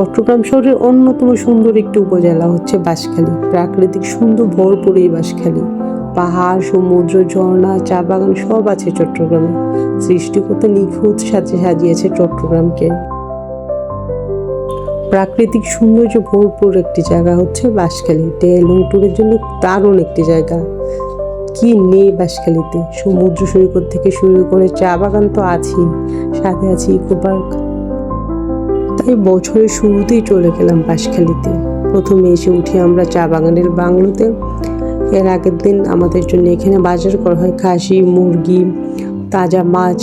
চট্টগ্রাম শহরের অন্যতম সুন্দর একটি উপজেলা হচ্ছে বাঁশখালী। প্রাকৃতিক সুন্দর ভরপুর এই বাঁশখালী। পাহাড়, সমুদ্র, ঝর্ণা, চা বাগান সব আছে চট্টগ্রামে। সৃষ্টিকর্তা নিখুঁত সাজে সাজিয়েছে চট্টগ্রামকে। প্রাকৃতিক সৌন্দর্য ভরপুর একটি জায়গা হচ্ছে বাঁশখালী। লং ট্যুরের জন্য দারুণ একটি জায়গা। কি নেই বাঁশখালীতে? সমুদ্র সৈকত থেকে শুরু করে চা বাগান তো আছেই। সাথে আছে ইকো পার্ক তাই বছরের শুরুতেই চলে গেলাম বাঁশখালীতে। প্রথমে এসে উঠি আমরা চা বাগানের বাংলোতে। এর আগের দিন আমাদের জন্য এখানে বাজার করা হয় খাসি, মুরগি, তাজা মাছ।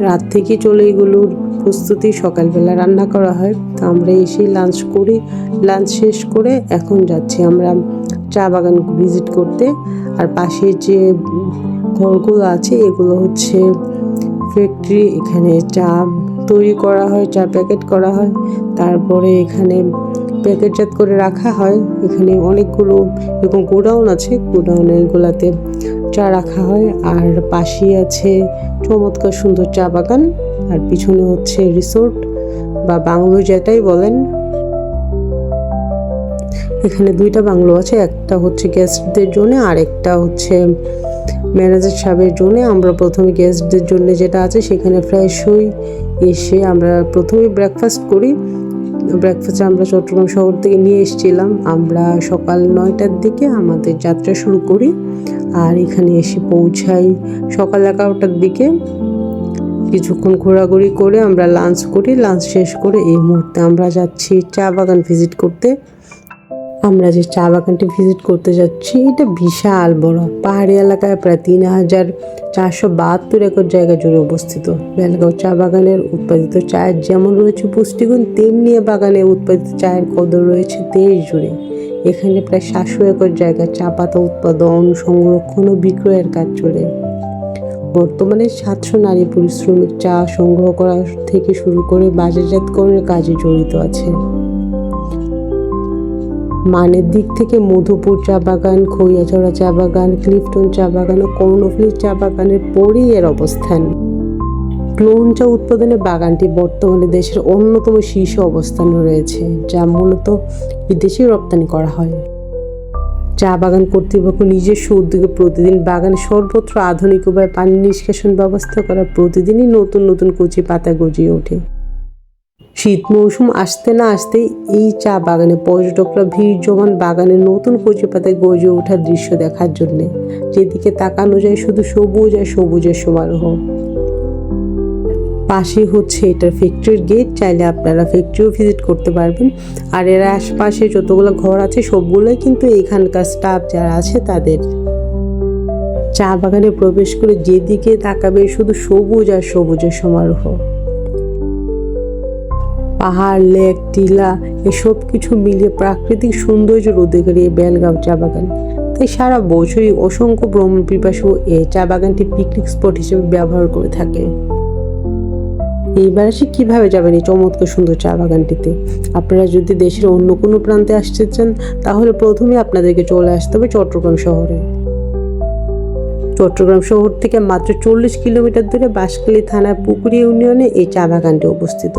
রাত থেকে চলে এগুলোর প্রস্তুতি সকালবেলা রান্না করা হয়। তো আমরা এসে লাঞ্চ করি। লাঞ্চ শেষ করে এখন যাচ্ছি আমরা চা বাগান ভিজিট করতে। আর পাশে যে ঘরগুলো আছে এগুলো হচ্ছে ফ্যাক্টরি এখানে চা তৈরি করা হয় চা প্যাকেট করা হয়। তারপরে এখানে প্যাকেটজাত করে রাখা হয়। এখানে অনেকগুলো এরকম গোডাউন আছে। গোডাউনগুলোতে চা রাখা হয়। আর পাশেই আছে চমৎকার সুন্দর চা বাগান। আর পিছনে হচ্ছে রিসোর্ট বা বাংলো যেটাই বলেন। এখানে দুইটা বাংলো আছে। একটা হচ্ছে গেস্টদের জন্য, আর একটা হচ্ছে ম্যানেজার সাহেবের জন্য। আমরা প্রথমে গেস্টদের জন্য যেটা আছে, সেখানে ফ্রেশ হই এসে আমরা প্রথমে ব্রেকফাস্ট করি। ব্রেকফাস্ট আমরা চট্টগ্রাম শহর থেকে নিয়ে এসেছিলাম। আমরা সকাল নয়টার দিকে আমাদের যাত্রা শুরু করি আর এখানে এসে পৌঁছাই সকাল এগারোটার দিকে। কিছুক্ষণ ঘোরাঘুরি করে আমরা লাঞ্চ করি। লাঞ্চ শেষ করে এই মুহূর্তে আমরা যাচ্ছি চা বাগান ভিজিট করতে। আমরা যে চা বাগানটি ভিজিট করতে যাচ্ছি, এটা বিশাল বড়। পাহাড়ি এলাকায় প্রায় তিন হাজার চারশো বাহাত্তর একর জায়গা জুড়ে অবস্থিত। বেলগাঁও চা বাগানের উৎপাদিত চায়ের যেমন রয়েছে পুষ্টিগুণ, তেমনি বাগানে উৎপাদিত চায়ের কদর রয়েছে দেশ জুড়ে। এখানে প্রায় সাতশো একর জায়গা চা পাতা উৎপাদন, সংরক্ষণ ও বিক্রয়ের কাজ চলে। বর্তমানে সাতশো নারী পরিশ্রমিক চা সংগ্রহ করা থেকে শুরু করে বাজারজাতকরণের কাজে জড়িত আছে। মানের দিক থেকে মধুপুর চা বাগান খৈয়াছড়া চা বাগান, ক্লিফটন চা বাগান ও কর্ণফুলী চা বাগানের পরেই এর অবস্থান। ক্লোন চা উৎপাদনে বাগানটি বর্তমানে দেশের অন্যতম শীর্ষ অবস্থানে রয়েছে, যা মূলত বিদেশে রপ্তানি করা হয়। চা বাগান কর্তৃপক্ষ নিজস্ব উদ্যোগে প্রতিদিন বাগানে সর্বত্র আধুনিক উপায়ে পানি নিষ্কাশন ব্যবস্থা করা প্রতিদিনই নতুন নতুন কচি পাতা গজিয়ে ওঠে। শীত মৌসুম আসতে না আসতে এই চা বাগানে পর্যটকরা ভিড় জমান বাগানে নতুন কচি পাতায় গজে ওঠার দৃশ্য দেখার জন্য। যেদিকে তাকানো যায় শুধু সবুজ আর সবুজের সমারোহ। পাশে হচ্ছে এটার ফ্যাক্টরির গেট চাইলে আপনারা ফ্যাক্টরিও ভিজিট করতে পারবেন। আর এর আশপাশে যতগুলো ঘর আছে, সবগুলোই কিন্তু এখানকার স্টাফ যারা আছে তাদের। চা বাগানে প্রবেশ করে যেদিকে তাকাবে শুধু সবুজ আর সবুজের সমারোহ। পাহাড়, লেক, টিলা, এসব কিছু মিলিয়ে প্রাকৃতিক সৌন্দর্যের অধিকারী এই বেলগাঁও চা বাগান। তাই সারা বছরই অসংখ্য ভ্রমণ পিপাসু এই চা বাগানটি পিকনিক স্পট হিসেবে ব্যবহার করে থাকে। এইবার আসি কীভাবে যাবেন এই চমৎকার সুন্দর চা বাগানটিতে? আপনারা যদি দেশের অন্য কোনো প্রান্তে আসতে চান, তাহলে প্রথমে আপনাদেরকে চলে আসতে হবে চট্টগ্রাম শহরে। চট্টগ্রাম শহর থেকে মাত্র চল্লিশ কিলোমিটার দূরে বাঁশখালী থানার পুকুরি ইউনিয়নে এই চা বাগানটি অবস্থিত।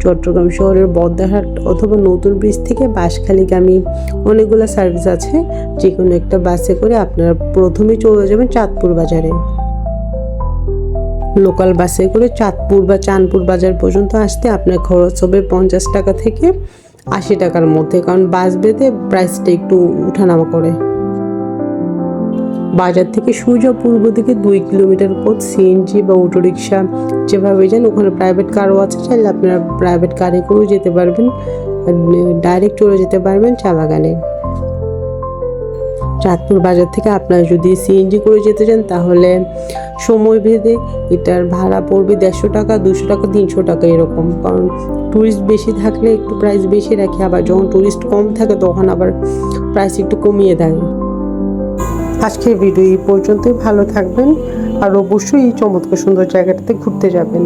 চট্টগ্রাম শহরের বদ্দারহাট অথবা নতুন ব্রিজ থেকে বাঁশখালীগামী অনেকগুলো সার্ভিস আছে। যে কোনো একটা বাসে করে আপনারা প্রথমে চলে যাবেন চাঁদপুর বাজারে। লোকাল বাসে করে চাঁদপুর বা চাঁদপুর বাজার পর্যন্ত আসতে আপনার খরচ হবে পঞ্চাশ টাকা থেকে আশি টাকার মধ্যে। কারণ বাস বেঁধে প্রাইসটা একটু উঠানামা করে। বাজার থেকে সূর্য পূর্ব দিকে দুই কিলোমিটার পথ সিএনজি বা অটোরিকশা, যেভাবে যান ওখানে প্রাইভেট কারও আছে, চাইলে আপনারা প্রাইভেট কারে করেও যেতে পারবেন ডাইরেক্ট চলে যেতে পারবেন চা বাগানে চাঁদপুর বাজার থেকে আপনারা যদি সিএনজি করে যেতে চান, তাহলে সময় ভেদে এটার ভাড়া পড়বে দেড়শো টাকা, দুশো টাকা, তিনশো টাকা এরকম। কারণ ট্যুরিস্ট বেশি থাকলে একটু প্রাইস বেশি রাখে, আবার যখন ট্যুরিস্ট কম থাকে, তখন আবার প্রাইস একটু কমিয়ে দেয়। আজকের ভিডিও এই পর্যন্তই। ভালো থাকবেন আর অবশ্যই এই চমৎকার সুন্দর জায়গাটাতে ঘুরতে যাবেন।